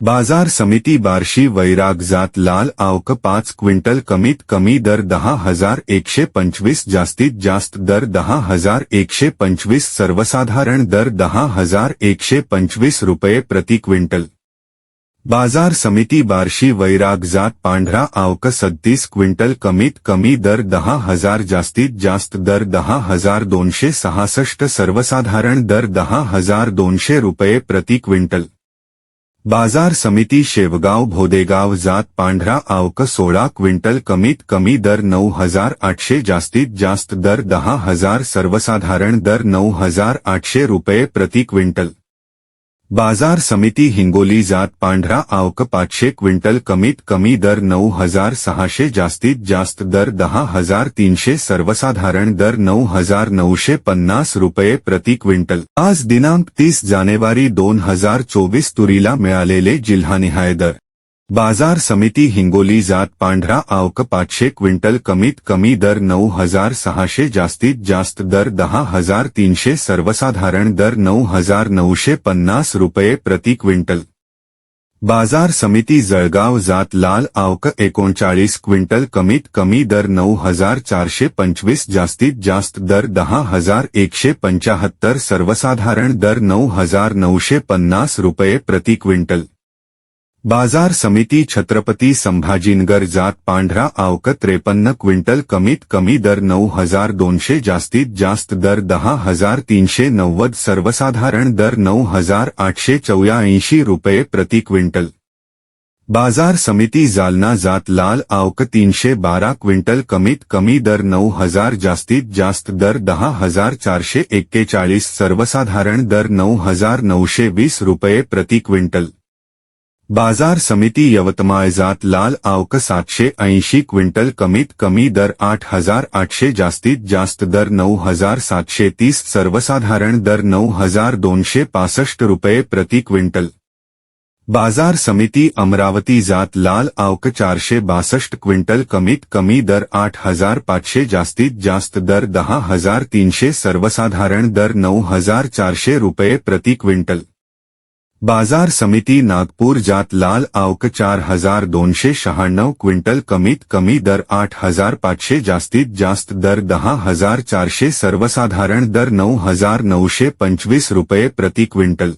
बाज़ार समिती बार्शी वैराग जात लाल आवक पाच क्विंटल कमीत कमी दर दहा हज़ार एकशे पंचवीस जास्तीत जास्त दर दहा हज़ार एकशे पंचवीस सर्वसाधारण दर दहा हज़ार एकशे पंचवीस रुपये प्रति क्विंटल. बाज़ार समिती बार्शी वैराग जात पांढरा आवक सदतीस क्विंटल कमीत कमी दर दहा हज़ार जास्तीत जास्त दर दहा हज़ार दोनशे सहासष्ट सर्वसाधारण दर दहा हज़ार दोनशे रुपये प्रति क्विंटल. बाज़ार समिति शेवगाव भोदेगाव जात पांढरा आवक सोळा क्विंटल कमीत कमी दर नऊ हज़ार आठशे जास्तीत जास्त दर दहा हज़ार सर्वसाधारण दर नऊ हज़ार आठशे रुपये प्रति क्विंटल. बाजार समिती हिंगोली जात पांढरा आवक पाचशे क्विंटल कमीत कमी दर नऊ हजार सहाशे जास्तीत जास्त दर दहा हजार तीनशे सर्वसाधारण दर नऊ हजार नऊशे पन्नास रुपये प्रति क्विंटल. आज दिनांक तीस जानेवारी दोन हजार चोवीस तुरीला मिळालेले जिल्हानिहाय दर. बाज़ार समिती हिंगोली जात पांढरा आवक पाचशे क्विंटल कमीत कमी दर नऊ हज़ार सहाशे जास्तीत जास्त दर दहा हज़ार तीनशे सर्वसाधारण दर नऊ हज़ार नऊशे पन्नास रुपये प्रति क्विंटल. बाज़ार समिती जळगाव जात लाल आवक एकोणचाळीस क्विंटल कमीत कमी दर नऊ हज़ार चारशे पंचवीस जास्तीत जास्त दर दहा हज़ार एकशे पंचाहत्तर सर्वसाधारण दर नऊ हज़ार नऊशे पन्नास रुपये प्रति क्विंटल. बाज़ार समिती छत्रपती संभाजीनगर जात पांढरा आवक त्रेपन्न क्विंटल कमीत कमी दर नऊ हज़ार दोनशे जास्तीत जास्त दर दहा हज़ार तीनशे नव्वद सर्वसाधारण दर नऊ हज़ार आठशे चौऱ्याऐंशी रुपये प्रति क्विंटल. बाज़ार समिती जालना जात लाल आवक तीनशे बारा क्विंटल कमीत कमी दर नऊ हज़ार जास्तीत जास्त दर दहा हज़ार चारशे एक्केचाळीस सर्वसाधारण दर नऊ हज़ार नऊशे वीस रुपये प्रति क्विंटल. बाज़ार समिती यवतमाळ जात लाल आवक सातशे ऐंशी क्विंटल कमीत कमी दर आठ हज़ार आठशे जास्तीत जास्त दर नऊ हज़ार सातशे तीस सर्वसाधारण दर नऊ हज़ार दोनशे पासष्ट रुपये प्रति क्विंटल. बाज़ार समिती अमरावती जात लाल आवक चारशे बासष्ट क्विंटल कमीत कमी दर आठ हज़ार पाचशे जास्तीत जास्त दर दहा हज़ार तीनशे सर्वसाधारण दर नऊ हज़ार चारशे रुपये प्रति क्विंटल. बाज़ार समिति नागपुर जात लाल आउक चार हज़ार दोनशे शहाण्णव क्विंटल, कमीत कमी दर आठ हज़ार पाचशे, जास्तीत जास्त दर दहा हज़ार चारशे, सर्वसाधारण दर नऊ हज़ार नऊशे पंचवीस रुपये प्रति क्विंटल.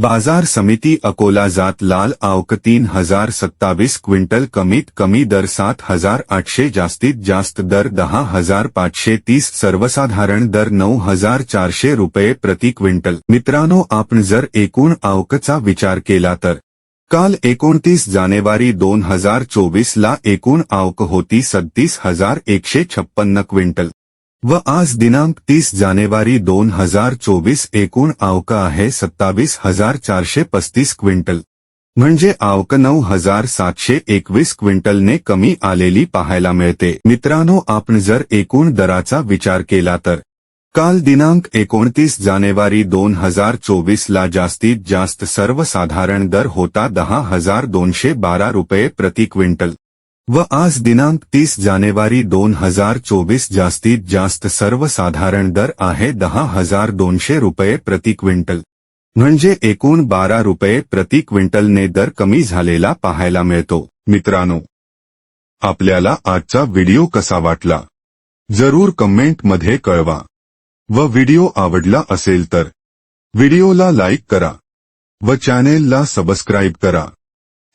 बाजार समिती अकोला जात लाल आवक तीन हजार सत्तावीस क्विंटल कमीत कमी दर सात हजार आठशे जास्तीत जास्त दर दहा हजार पाचशे तीस सर्वसाधारण दर नऊ हजार चारशे रुपये प्रति क्विंटल. मित्रांनो आपण जर एकूण आवकचा विचार केला तर. काल एकोणतीस जानेवारी दोन हजार चोवीस ला एकूण आवक होती सत्तीस हजार एकशे छप्पन्न क्विंटल. व आज दिनांक तीस जानेवारी दोन हजार चोवीस एकूण आवक आहे सत्तावीस हजार चारशे पस्तीस क्विंटल. म्हणजे आवक नऊ हजार सातशे एकवीस क्विंटलने कमी आलेली पाहायला मिळते. मित्रांनो आपण जर एकूण दराचा विचार केला तर. काल दिनांक एकोणतीस जानेवारी दोन हजार चोवीस ला जास्तीत जास्त सर्वसाधारण दर होता दहा हजार दोनशे बारा रुपये प्रति क्विंटल. व आज दिनांक तीस जानेवारी दोन हजार चोवीस जास्तीत जास्त सर्वसाधारण दर आहे दहा हजार दोनशे रुपये प्रति क्विंटल. म्हणजे एकूण बारा रुपये प्रति क्विंटलने दर कमी झालेला पाहायला मिळतो. मित्रांनो आपल्याला आजचा व्हिडिओ कसा वाटला? जरूर कमेंटमध्ये कळवा. व व्हिडिओ आवडला असेल तर व्हिडिओला लाईक करा. व चॅनेलला सबस्क्राईब करा.